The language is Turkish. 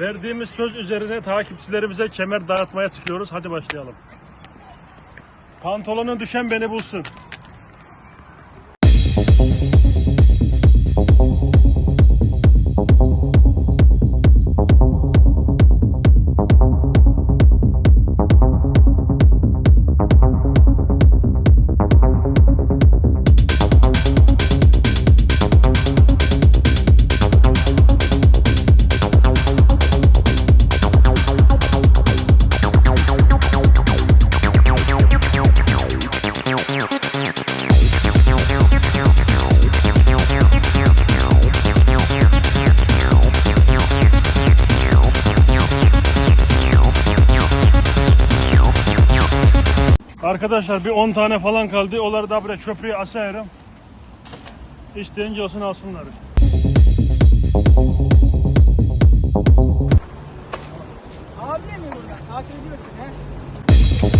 Verdiğimiz söz üzerine takipçilerimize kemer dağıtmaya çıkıyoruz. Hadi başlayalım. Pantolonu düşen beni bulsun. Arkadaşlar bir 10 tane falan kaldı. Onları da buraya köprüye asarım. İsteyince olsun alsınlar. Abi mi burada? Takip ediyorsun he?